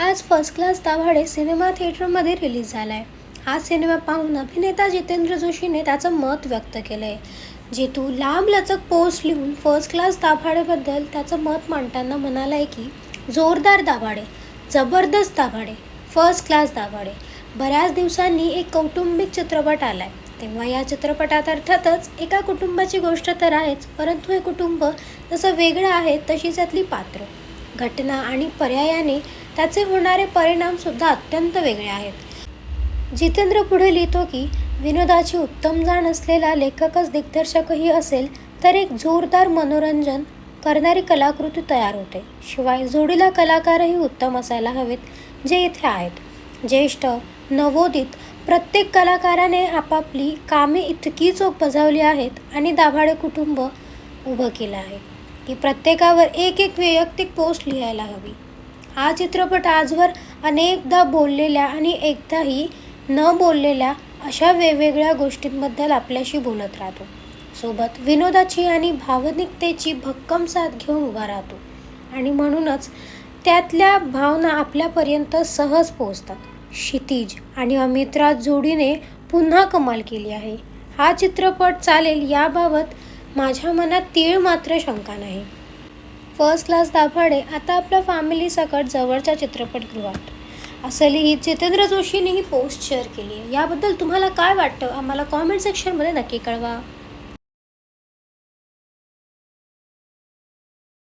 आज first class Dabhade cinema थिएटरमध्ये release झाला आहे हा सिनेमा पाहून अभिनेता जितेंद्र जोशीने त्याचं मत व्यक्त केलं आहे जेतू लांब लचक पोस्ट लिहून फर्स्ट क्लास दाभाडेबद्दल त्याचं मत मांडताना म्हणाला आहे की जोरदार दाभाडे जबरदस्त दाभाडे फर्स्ट क्लास दाभाडे बऱ्याच दिवसांनी एक कौटुंबिक चित्रपट आला आहे तेव्हा या चित्रपटात अर्थातच एका कुटुंबाची गोष्ट तर आहेच परंतु हे कुटुंब जसं वेगळं आहे तशीच त्यातली पात्र. घटना आणि पर्यायाने त्याचे होणारे परिणामसुद्धा अत्यंत वेगळे आहेत. जितेंद्र पुढे लिहितो की विनोदाची उत्तम जाण असलेला लेखकच दिग्दर्शकही असेल तर एक जोरदार मनोरंजन करणारी कलाकृती तयार होते. शिवाय जोडीला कलाकारही उत्तम असायला हवेत जे इथे आहेत. ज्येष्ठ नवोदित प्रत्येक कलाकाराने आपापली कामे इतकी चोख बजावली आहेत आणि दाभाडे कुटुंब उभं केलं आहे की प्रत्येकावर एक एक वैयक्तिक पोस्ट लिहायला हवी. हा चित्रपट आजवर अनेकदा बोललेल्या आणि एकदाही न बोललेल्या अशा वेगवेगळ्या गोष्टींबद्दल आपल्याशी बोलत राहतो. सोबत विनोदाची आणि भावनिकतेची भक्कम साथ घेऊन उभा राहतो. आणि म्हणूनच त्यातल्या भावना आपल्यापर्यंत सहज पोहोचतात. क्षितिज आणि अमित्रा जोडीने पुन्हा कमाल केली आहे. हा चित्रपट चालेल याबाबत माझ्या मनात तीळ मात्र शंका नाही. फर्स्ट क्लास दाभाडे आता आपल्या फॅमिली सकट जवळच्या चित्रपटगृहात. असं लिहित जितेंद्र जोशीने ही पोस्ट शेअर केली आहे. याबद्दल तुम्हाला काय वाटतं? आम्हाला कॉमेंट सेक्शनमध्ये नक्की कळवा.